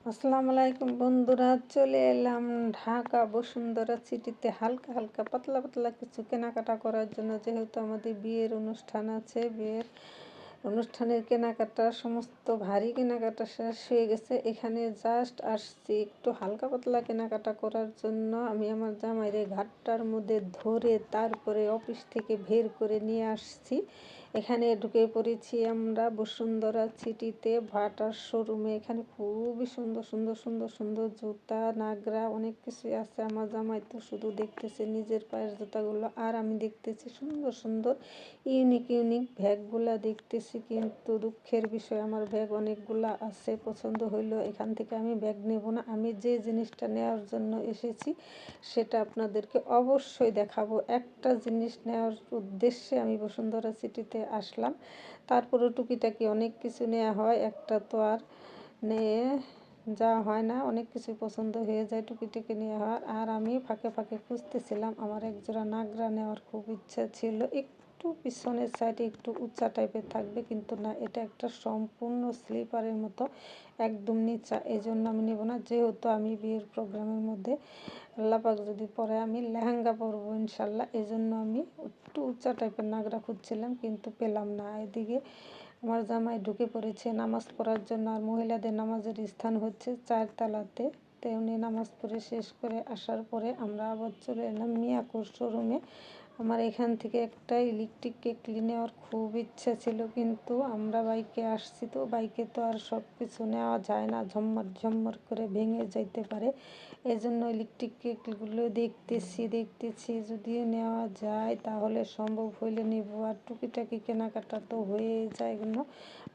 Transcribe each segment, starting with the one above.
আসসালামু আলাইকুম বন্ধুরা, চলে এলাম ঢাকা বসুন্ধরা সিটিতে। হালকা হালকা পাতলা পাতলা কিছু কেনাকাটা করার জন্য, যেহেতু আমাদের বিয়ের অনুষ্ঠান আছে, বিয়ের অনুষ্ঠানের কেনাকাটা, সমস্ত ভারী কেনাকাটা শেষ হয়ে গেছে। এখানে জাস্ট আসছি একটু হালকা পাতলা কেনাকাটা করার জন্য। আমি আমার জামাইরে ঘাটটার মধ্যে ধরে তারপরে অফিস থেকে বের করে নিয়ে আসছি। এখানে ঢুকে পড়েছি আমরা বসুন্ধরা সিটিতে ভাটার শোরুমে। এখানে খুবই সুন্দর সুন্দর সুন্দর সুন্দর জুতা, নাগরা, অনেক কিছুই আছে আমার জামাই তো শুধু দেখতেছে নিজের পায়ের জুতাগুলো। আর আমি দেখতেছি সুন্দর সুন্দর, ইউনিক ইউনিক ব্যাগগুলা দেখতেছি কিন্তু দুঃখের বিষয় আমার ব্যাগ অনেকগুলা আছে, পছন্দ হইল এখান থেকে আমি ব্যাগ নেব না। আমি যে জিনিসটা নেওয়ার জন্য এসেছি সেটা আপনাদেরকে অবশ্যই দেখাবো। একটা জিনিস নেওয়ার উদ্দেশ্যে আমি বসুন্ধরা সিটিতে আসলাম। তারপরে টুকিটাকি অনেক কিছু নেওয়া হয়, একটা তো আর নিয়ে যাওয়া হয় না, অনেক কিছু পছন্দ হয়ে যায় টুকিটাকি নেওয়া হয় আর আমি ফাঁকে ফাঁকে খুঁজতেছিলাম, আমার একজোড়া নাগরা নেওয়ার খুব ইচ্ছা ছিল একটু পিছনের সাইডে একটু উঁচা টাইপের থাকবে, কিন্তু না, এটা একটা সম্পূর্ণ স্লিপারের মতো একদম নিচা। এই জন্য আমি নেব না, যেহেতু আমি বিয়ের প্রোগ্রামের মধ্যে আল্লাপাক যদি পরে আমি লেহেঙ্গা পরবো ইনশাল্লাহ এই জন্য আমি একটু উঁচা টাইপের নাগরা খুঁজছিলাম, কিন্তু পেলাম না। এদিকে আমার জামাই ঢুকে পড়েছে, নামাজ পড়ার জন্য, আর মহিলাদের নামাজের স্থান হচ্ছে চারতলাতে। তো উনি নামাজ পড়ে শেষ করে আসার পরে আমরা আবার চলে এলাম মিয়াকুর শোরুমে আমার এখান থেকে একটা ইলেকট্রিক কেটলি নেওয়ার খুব ইচ্ছা ছিল, কিন্তু আমরা বাইকে আসছি তো, বাইকে তো আর সব কিছু নেওয়া যায় না ঝম্মর ঝম্মর করে ভেঙে যাইতে পারে। এই জন্য ইলেকট্রিক কেটলিগুলো দেখতেছি দেখতেছি যদি নেওয়া যায় তাহলে সম্ভব হইলে নিব। আর টুকিটাকি কেনাকাটা তো হয়ে যায় এগুলো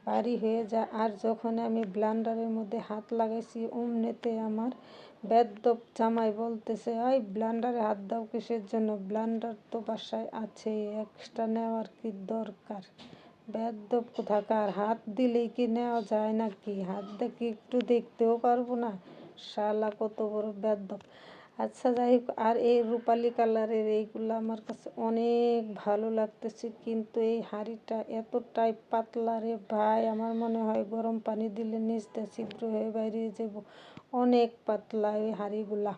ভারী হয়ে যায়। আর যখন আমি ব্লান্ডারের মধ্যে হাত লাগাইছি, অমনেতে আমার বেদ্যপ জামাই বলতেছে ওই ব্লান্ডারে হাত দাও কিসের জন্য? ব্লান্ডার তো বাসায় আছে, এক্সট্রা নেওয়ার কি দরকার? বেদ্যপ কোথাকার, হাত দিলেই কি নেওয়া যায় নাকি? হাত দেখি একটু দেখতেও পারব না। শালা কত বড় বেদ্যপ আচ্ছা যাই আর এই রূপালি কালারের এইগুলো আমার কাছে অনেক ভালো লাগতেছে, কিন্তু এই হাঁড়িটা এতটাই পাতলা রে ভাই। আমার মনে হয় গরম পানি দিলে নিচটা ছিদ্র হয়ে বাইরে যাব। অনেক পাতলা এই হাঁড়িগুলা।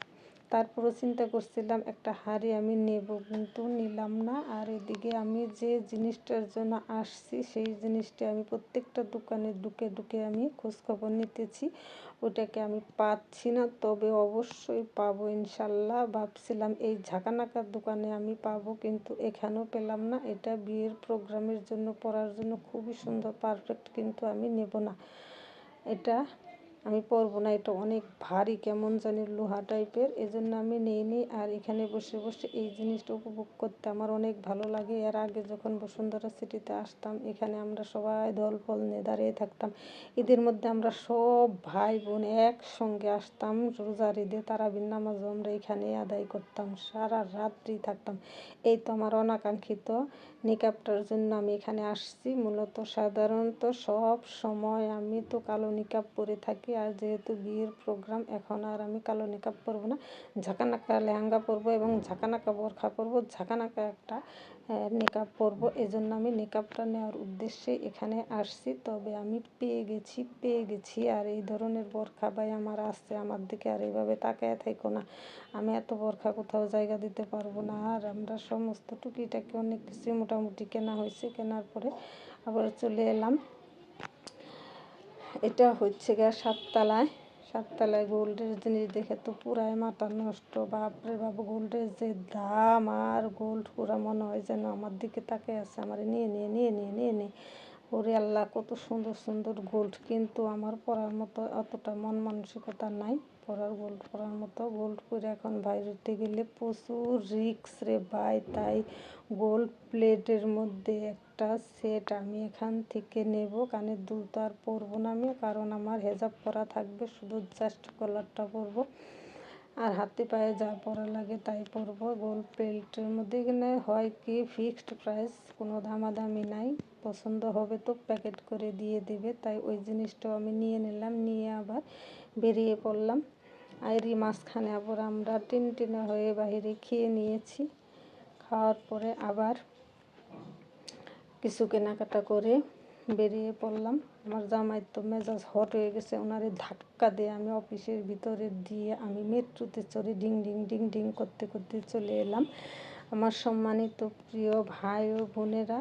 তারপরও চিন্তা করছিলাম, একটা হাঁড়ি আমি নেব কিন্তু নিলাম না। আর এদিকে আমি যে জিনিসটার জন্য আসছি, সেই জিনিসটা আমি প্রত্যেকটা দোকানে ঢুকে ঢুকে আমি খোঁজখবর নিতেছি। ওটাকে আমি পাচ্ছি না, তবে অবশ্যই পাবো ইনশাল্লাহ। ভাবছিলাম এই ঝাঁকানাকার দোকানে আমি পাবো, কিন্তু এখানেও পেলাম না। এটা বিয়ের প্রোগ্রামের জন্য পরার জন্য খুবই সুন্দর, পারফেক্ট কিন্তু আমি নেব না। এটা আমি পরবো না, এটা অনেক ভারী, কেমন জানি লোহা টাইপের। এজন্য আমি নেই নি আর এখানে বসে বসে এই জিনিসটা উপভোগ করতে আমার অনেক ভালো লাগে। এর আগে যখন বসুন্ধরা সিটিতে আসতাম, এখানে আমরা সবাই দল ফল নিয়ে দাঁড়িয়ে থাকতাম। ঈদের মধ্যে আমরা সব ভাই বোন একসঙ্গে আসতাম রোজার ঈদে তারাবিন নামাজও আমরা এখানে আদায় করতাম, সারা রাত্রি থাকতাম। এই তো আমার অনাকাঙ্ক্ষিত নিকাবটার জন্য আমি এখানে আসছি। মূলত সাধারণত সব সময় আমি তো কালো নিকাব পরে থাকি আর যেহেতু বিয়ের প্রোগ্রাম, এখন আর আমি কালো নিকাব পরবো না। ঝাঁকানাকা লেহেঙ্গা পরবো এবং ঝাঁকানাকা বোরখা পরবো। ঝাঁকানাকা একটা নিকাব পরবো। এজন্য আমি নিকাবটা নেওয়ার উদ্দেশ্যে এখানে আসছি। তবে আমি পেয়ে গেছি পেয়ে গেছি। আর এই ধরনের বোরখা ভাই আমার আসছে আমার দিকে আর এইভাবে তাকায় থাকো না। আমি এত বোরখা কোথাও জায়গা দিতে পারব না। আর আমরা সমস্ত টুকিটাকে অনেক কিছু মোটামুটি কেনা হয়েছে। কেনার পরে আবার চলে এলাম। এটা হচ্ছে গিয়ে সাততলায়। সাততলায় গোল্ডের জিনিস দেখে তো পুরাই মাথা নষ্ট। বাপরে বাপ গোল্ডের যে দাম আর গোল্ড পুরা মনে হয় যেন আমার দিকে তাকে আছে। আমার নিয়ে নিয়ে নিয়ে নিয়ে নিয়ে নিয়ে। ওরে আল্লাহ, কত সুন্দর সুন্দর গোল্ড কিন্তু আমার পরার মতো অতটা মন মানসিকতা নাই। পরার গোল্ড পরার মতো গোল্ড পরে এখন বাইরেতে গেলে প্রচুর রিক্স রে ভাই। তাই গোল্ড প্লেটের মধ্যে একটা সেট আমি এখান থেকে নেব। কানের দুল তো আর পরবো না আমি, কারণ আমার হেজাব পরা থাকবে, শুধু জাস্ট কলারটা পরবো। আর হাতে পায়ে যা পরা লাগে তাই পরবো। গোল প্লেটের মধ্যে এখানে হয় কি ফিক্সড প্রাইস কোনো দামাদামি নাই। পছন্দ হবে তো প্যাকেট করে দিয়ে দেবে। তাই ওই জিনিসটাও আমি নিয়ে নিলাম, নিয়ে আবার বেরিয়ে পড়লাম। আইরি মাঝখানে আবার আমরা টিন টিনা হয়ে বাহিরে খেয়ে নিয়েছি। খাওয়ার পরে আবার কিছু কেনাকাটা করে বেরিয়ে পড়লাম। আমার জামাই তো মেজাজ হট হয়ে গেছে ওনারে ধাক্কা দিয়ে আমি অফিসের ভিতরে দিয়ে আমি মেট্রোতে চড়ে ডিং ডিং ডিং ডিং করতে করতে চলে এলাম। আমার সম্মানিত প্রিয় ভাই ও বোনেরা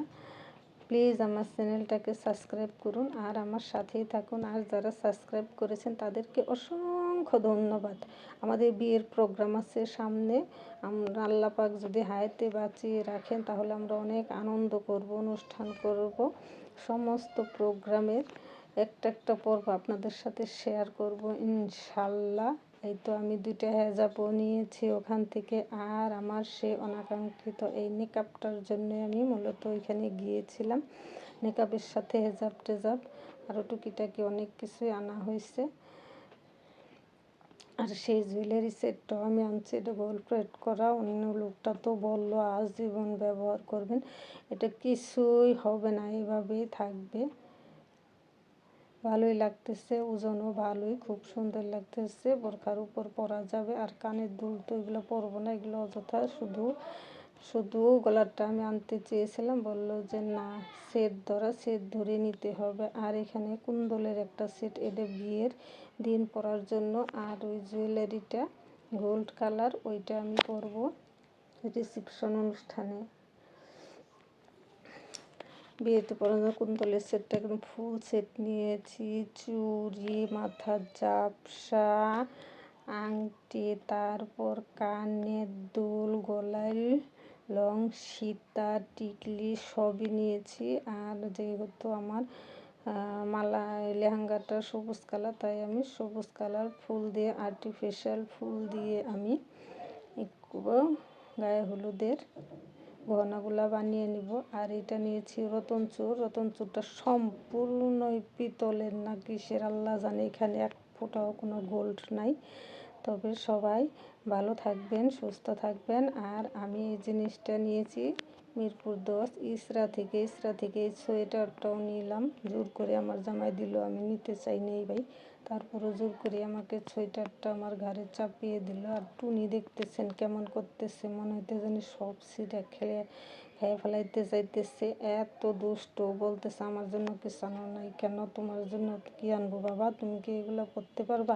প্লিজ আমার চ্যানেলটাকে সাবস্ক্রাইব করুন আর আমার সাথেই থাকুন। আর যারা সাবস্ক্রাইব করেছেন তাদেরকে অসংখ্য ধন্যবাদ। আমাদের বিয়ের প্রোগ্রাম আছে সামনে। আমরা আল্লাহ পাক যদি হায়াতে বাঁচিয়ে রাখেন, তাহলে আমরা অনেক আনন্দ করব, অনুষ্ঠান করব। সমস্ত প্রোগ্রামের একটা একটা পর্ব আপনাদের সাথে শেয়ার করব, ইনশাল্লাহ। এই তো আমি দুইটা হেজাবও নিয়েছি ওখান থেকে, আর আমার সে অনাকাঙ্ক্ষিত এই মেকআপটার জন্য আমি মূলত ওইখানে গিয়েছিলাম। মেকআপের সাথে হেজাব টেজাব আরও টুকিটাকি অনেক কিছুই আনা হয়েছে। আর সেই জুয়েলারি সেটটাও আমি আনছি, এটা গোল্ড প্লেট করা। অন্য লোকটা তো বলল আজীবন ব্যবহার করবেন। এটা কিছুই হবে না, এভাবেই থাকবে। ভালোই লাগতেছে, ওজনও ভালোই, খুব সুন্দর লাগতেছে। বোরখার উপর পরা যাবে, আর কানের দুল তো এগুলো পরবো না, এগুলো অযথা শুধু শুধু গলারটা আমি আনতে চেয়েছিলাম, বলল যে না, সেট ধরা সেট ধরে নিতে হবে। আর এখানে কুন্দলের একটা সেট, এটা বিয়ের দিন পরার জন্য। আর ওই জুয়েলারিটা গোল্ড কালার, ওইটা আমি পরব রিসিপশন অনুষ্ঠানে। বিয়েতে পরানো কুন্দলের সেটটা একদম ফুল সেট নিয়েছি। চুড়ি, মাথার জাপসা আংটি, তারপর কানের দুল, গলায় লং, সীতা, টিকলি সবই নিয়েছি। আর যেহেতু আমার মালা, লেহেঙ্গাটা সবুজ কালার, তাই আমি সবুজ কালার ফুল দিয়ে আর্টিফিশিয়াল ফুল দিয়ে আমি গায়ে হলুদের গহনাগুলা বানিয়ে নিব। আর এটা নিয়েছি রতন চুর। রতন চুরটা সম্পূর্ণই পিতলের না কিসের আল্লাহ জানে এখানে এক ফোটাও কোনো গোল্ড নাই। তবে সবাই ভালো থাকবেন, সুস্থ থাকবেন। আর আমি এই জিনিসটা নিয়েছি, মিরপুর দশ, ইসরা থেকে ইসরা থেকে এই সোয়েটারটাও নিলাম। জোর করে আমার জামাই দিল, আমি নিতে চাই নেই ভাই। তারপরে জোর করে আমাকে সোয়েটারটা আমার ঘাড়ে চাপিয়ে দিল। আর টুনি দেখতেছেন কেমন করতেছে, মনে হইতে জানি সব সিটা খেলে, খেয়ে ফেলাইতে চাইতেছে এত দুষ্ট, বলতেছে আমার জন্য কিছু আনো নাই। কেন তোমার জন্য কি আনব বাবা? তুমি কি এগুলো করতে পারবা?